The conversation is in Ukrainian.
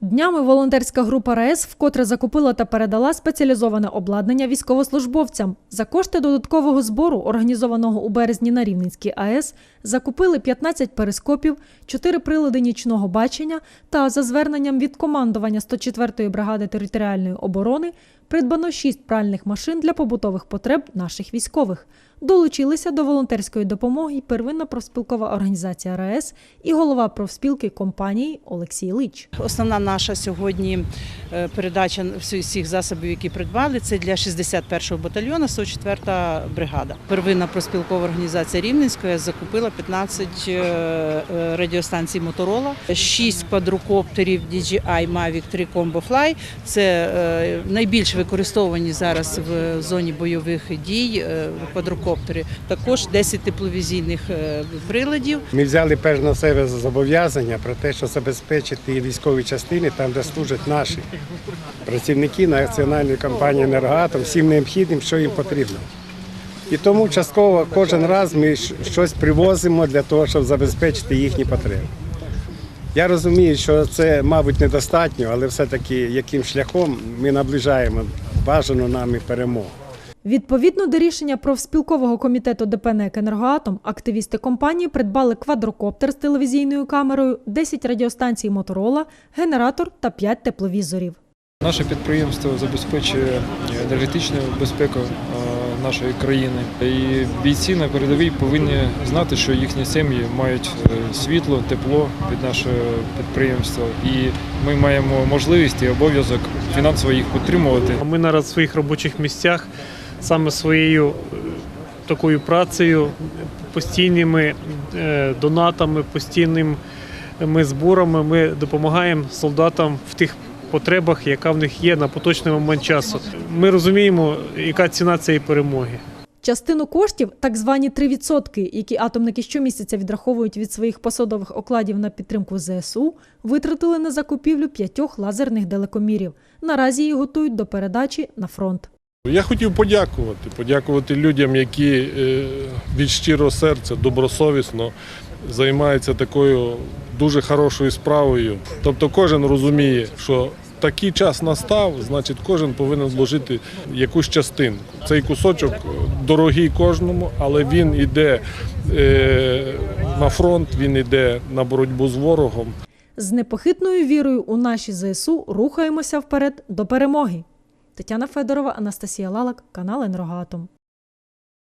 Днями волонтерська група РАЕС вкотре закупила та передала спеціалізоване обладнання військовослужбовцям. За кошти додаткового збору, організованого у березні на Рівненській АЕС, закупили 15 перископів, 4 прилади нічного бачення та за зверненням від командування 104-ї бригади територіальної оборони придбано 6 пральних машин для побутових потреб наших військових. Долучилися до волонтерської допомоги й первинна профспілкова організація РАЕС і голова профспілки компанії Олексій Лич. Основна наша сьогодні е, передача всіх засобів, які придбали, це для 61-го батальйону, 104-та бригада. Первинна проспілкова організація Рівненської закупила 15 е, е, радіостанцій Моторола, 6 квадрокоптерів DJI Mavic 3 Combo Fly. Це найбільш використовані зараз в зоні бойових дій е, квадрокоптери. Також 10 тепловізійних е, приладів. Ми взяли перш на себе зобов'язання про те, що забезпечити військові частини там, де служать наші працівники національної компанії «Енергоатом» всім необхідним, що їм потрібно. І тому частково кожен раз ми щось привозимо для того, щоб забезпечити їхні потреби. Я розумію, що це, мабуть, недостатньо, але все-таки яким шляхом ми наближаємо бажану нами перемогу. Відповідно до рішення профспілкового комітету ДП «НЕК «Енергоатом», активісти компанії придбали квадрокоптер з телевізійною камерою, 10 радіостанцій Моторола, генератор та 5 тепловізорів. Наше підприємство забезпечує енергетичну безпеку е, нашої країни. І бійці на передовій повинні знати, що їхні сім'ї мають е, світло, тепло від нашого підприємства. І ми маємо можливість і обов'язок фінансово їх підтримувати. Ми наразі в своїх робочих місцях саме своєю е, такою працею, постійними е, донатами, постійними зборами ми допомагаємо солдатам в тих потребах, яка в них є на поточний момент часу. Ми розуміємо, яка ціна цієї перемоги. Частину коштів, так звані 3%, які атомники щомісяця відраховують від своїх посадових окладів на підтримку ЗСУ, витратили на закупівлю п'ятьох лазерних далекомірів. Наразі їх готують до передачі на фронт. Я хотів подякувати, подякувати людям, які е, від щирого серця, добросовісно займаються такою дуже хорошою справою. Тобто кожен розуміє, що такий час настав, значить кожен повинен вложити якусь частинку. Цей кусочок дорогий кожному, але він йде е, на фронт, він йде на боротьбу з ворогом. З непохитною вірою у наші ЗСУ рухаємося вперед до перемоги. Тетяна Федорова, Анастасія Лалак, канал Енергоатом.